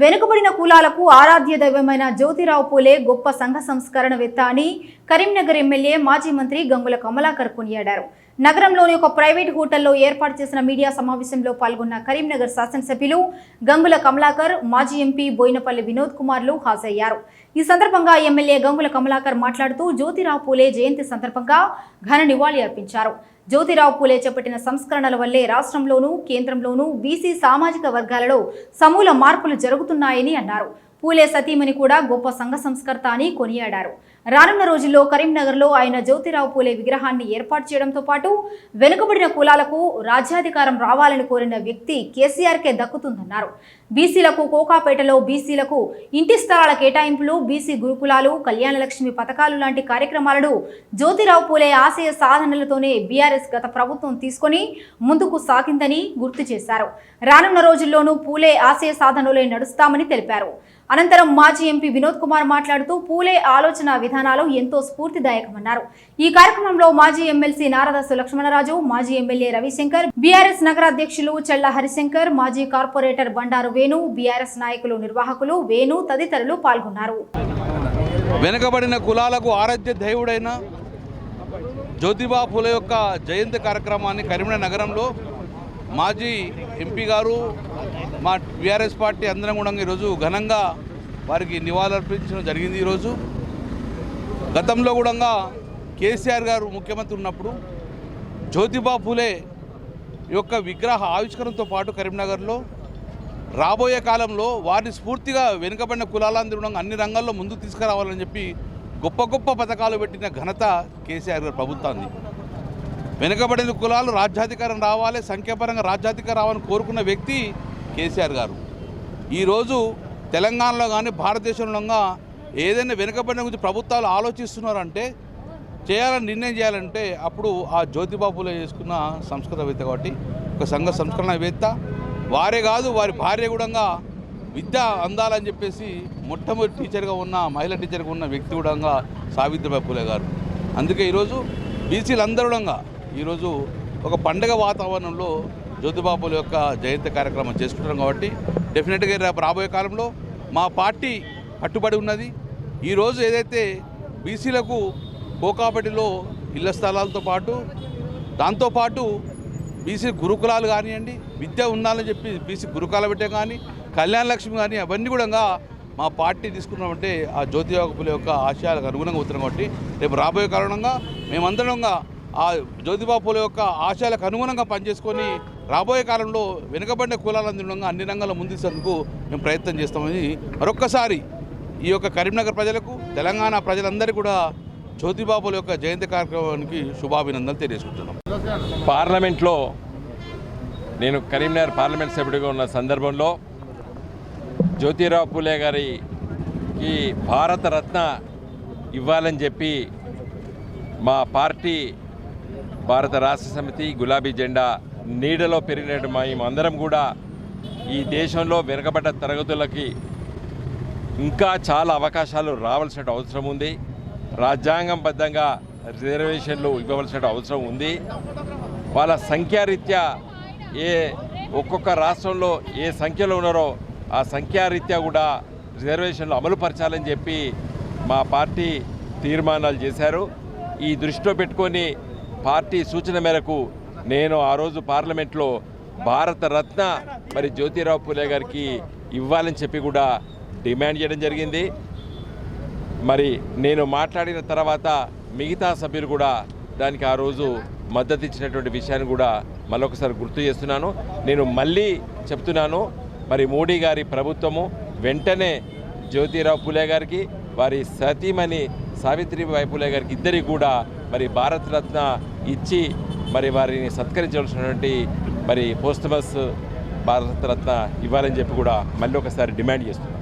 వెనుకబడిన కులాలకు ఆరాధ్య దైవమైన జ్యోతిరావు పూలే గొప్ప సంఘ సంస్కరణవేత్త అని కరీంనగర్ ఎమ్మెల్యే మాజీ మంత్రి గంగుల కమలాకర్ కొనియాడారు. నగరంలోని ఒక ప్రైవేట్ హోటల్లో ఏర్పాటు చేసిన మీడియా సమావేశంలో పాల్గొన్న కరీంనగర్ శాసనసభ్యులు గంగుల కమలాకర్ మాజీ ఎంపీ బోయినపల్లి వినోద్ కుమార్లు హాజరయ్యారు. ఈ సందర్భంగా ఎమ్మెల్యే గంగుల కమలాకర్ మాట్లాడుతూ జ్యోతిరావు పూలే జయంతి సందర్భంగా ఘన నివాళి అర్పించారు జ్యోతిరావు పూలే చేపట్టిన సంస్కరణల వల్లే రాష్ట్రంలోనూ కేంద్రంలోనూ బీసీ సామాజిక వర్గాలలో సమూల మార్పులు జరుగుతున్నాయని అన్నారు. పూలే సతీమణి కూడా గొప్ప సంఘ సంస్కర్త అని కొనియాడారు. రానున్న రోజుల్లో కరీంనగర్లో ఆయన జ్యోతిరావు పూలే విగ్రహాన్ని ఏర్పాటు చేయడంతో పాటు వెనుకబడిన కులాలకు రాజ్యాధికారం రావాలని కోరిన వ్యక్తి కేసీఆర్కే దక్కుతుందన్నారు. బీసీలకు కోకాపేటలో బీసీలకు ఇంటి స్థలాల కేటాయింపులు బీసీ గురుకులాలు కళ్యాణలక్ష్మి పథకాలు లాంటి కార్యక్రమాలను జ్యోతిరావు పూలే ఆశయ సాధనలతోనే బీఆర్ఎస్ గత ప్రభుత్వం తీసుకొని ముందుకు సాగిందని గుర్తు చేశారు. రానున్న రోజుల్లోనూ పూలే ఆశయ సాధనలే నడుస్తామని తెలిపారు. అనంతరం మాజీ ఎంపీ వినోద్ కుమార్ మాట్లాడుతూ పూలే ఆలోచన విధానాలు ఎంతో స్ఫూర్తిదాయకమన్నారు. ఈ కార్యక్రమంలో మాజీ ఎమ్మెల్సీ నారదాసు లక్ష్మణరాజు మాజీ ఎమ్మెల్యే రవిశంకర్ బీఆర్ఎస్ నగర అధ్యక్షులు చెల్ల హరిశంకర్ మాజీ కార్పొరేటర్ బండారు వేణు బీఆర్ఎస్ నాయకులు నిర్వాహకులు వేణు తదితరులు పాల్గొన్నారు. వెనుకబడిన కులాలకు ఆరాధ్య దేవుడైన జ్యోతిబా ఫులే యొక్క జయంతి కార్యక్రమాన్ని కరీంనగర్ నగరంలో మాజీ ఎంపీ గారు మా బీఆర్ఎస్ పార్టీ అందరం కూడా ఈరోజు ఘనంగా వారికి నివాళులర్పించడం జరిగింది ఈరోజు. గతంలో కూడా కేసీఆర్ గారు ముఖ్యమంత్రి ఉన్నప్పుడు జ్యోతిబా పూలే యొక్క విగ్రహ ఆవిష్కరణతో పాటు కరీంనగర్లో రాబోయే కాలంలో వారిని స్ఫూర్తిగా వెనుకబడిన కులాలందరూ అన్ని రంగాల్లో ముందుకు తీసుకురావాలని చెప్పి గొప్ప గొప్ప పథకాలు పెట్టిన ఘనత కేసీఆర్ గారి ప్రభుత్వాన్ని. వెనుకబడిన కులాలు రాజ్యాధికారం రావాలి సంఖ్యాపరంగా రాజ్యాధికారం రావాలని కోరుకున్న వ్యక్తి కేసీఆర్ గారు. ఈరోజు తెలంగాణలో కానీ భారతదేశంలో కానీ ఏదైనా వెనుకబడిన గురించి ప్రభుత్వాలు ఆలోచిస్తున్నారంటే చేయాలని నిర్ణయం చేయాలంటే అప్పుడు ఆ జ్యోతిబాబులో చేసుకున్న సంస్కృతవేత్త కాబట్టి ఒక సంఘ సంస్కరణవేత్త. వారే కాదు వారి భార్య కూడా విద్య అందాలని చెప్పేసి మొట్టమొదటి టీచర్గా ఉన్న మహిళా టీచర్గా ఉన్న వ్యక్తి కూడా సావిత్రిబాయి పూలే గారు. అందుకే ఈరోజు బీసీలు ఈరోజు ఒక పండగ వాతావరణంలో జ్యోతిబాబుల యొక్క జయంతి కార్యక్రమం చేసుకుంటున్నాం కాబట్టి డెఫినెట్గా రేపు రాబోయే కాలంలో మా పార్టీ కట్టుబడి ఉన్నది. ఈరోజు ఏదైతే బీసీలకు కోకాపటిలో ఇళ్ళ స్థలాలతో పాటు దాంతోపాటు బీసీ గురుకులాలు కానివ్వండి విద్య ఉండాలని చెప్పి బీసీ గురుకులాలు పెట్టే కానీ కళ్యాణ లక్ష్మి కానీ అవన్నీ కూడా మా పార్టీ తీసుకున్నామంటే ఆ జ్యోతిబాబుల యొక్క ఆశయాలకు అనుగుణంగా ఉత్తరం కాబట్టి రేపు రాబోయే కారణంగా మేమందరంగా ఆ జ్యోతిబాబుల యొక్క ఆశయాలకు అనుగుణంగా పనిచేసుకొని రాబోయే కాలంలో వెనుకబడిన కులాలందరంగా అన్ని రంగాల ముందుకు మేము ప్రయత్నం చేస్తామని మరొక్కసారి ఈ యొక్క కరీంనగర్ ప్రజలకు తెలంగాణ ప్రజలందరూ కూడా జ్యోతిబాబుల యొక్క జయంతి కార్యక్రమానికి శుభాభినందనలు తెలియజేసుకుంటున్నాం. పార్లమెంట్లో నేను కరీంనగర్ పార్లమెంట్ సభ్యుడిగా ఉన్న సందర్భంలో జ్యోతిరావు పూలే గారికి భారతరత్న ఇవ్వాలని చెప్పి మా పార్టీ భారత రాష్ట్ర సమితి గులాబీ జెండా నీడలో పెరిగినట్టు మేమందరం కూడా ఈ దేశంలో వెనుకబడ్డ తరగతులకి ఇంకా చాలా అవకాశాలు రావాల్సిన అవసరం ఉంది. రాజ్యాంగంబద్ధంగా రిజర్వేషన్లు ఇవ్వవలసిన అవసరం ఉంది. వాళ్ళ సంఖ్యారీత్యా ఏ ఒక్కొక్క రాష్ట్రంలో ఏ సంఖ్యలో ఉన్నారో ఆ సంఖ్యారీత్యా కూడా రిజర్వేషన్లు అమలుపరచాలని చెప్పి మా పార్టీ తీర్మానాలు చేశారు. ఈ దృష్టిలో పెట్టుకొని పార్టీ సూచన మేరకు నేను ఆ రోజు పార్లమెంట్లో భారతరత్న మరి జ్యోతిరావు పూలే గారికి ఇవ్వాలని చెప్పి కూడా డిమాండ్ చేయడం జరిగింది. మరి నేను మాట్లాడిన తర్వాత మిగతా సభ్యులు కూడా దానికి ఆ రోజు మద్దతు ఇచ్చినటువంటి విషయాన్ని కూడా మరొకసారి గుర్తు చేస్తున్నాను. నేను మళ్ళీ చెప్తున్నాను మరి మోడీ గారి ప్రభుత్వము వెంటనే జ్యోతిరావు పూలే గారికి వారి సతీమణి సావిత్రిబాయి పూలే గారికి ఇద్దరికి కూడా మరి భారతరత్న ఇచ్చి మరి వారిని సత్కరించవలసినటువంటి మరి పోస్టమస్ భారతరత్న ఇవ్వాలని చెప్పి కూడా మళ్ళీ ఒకసారి డిమాండ్ చేస్తున్నాను.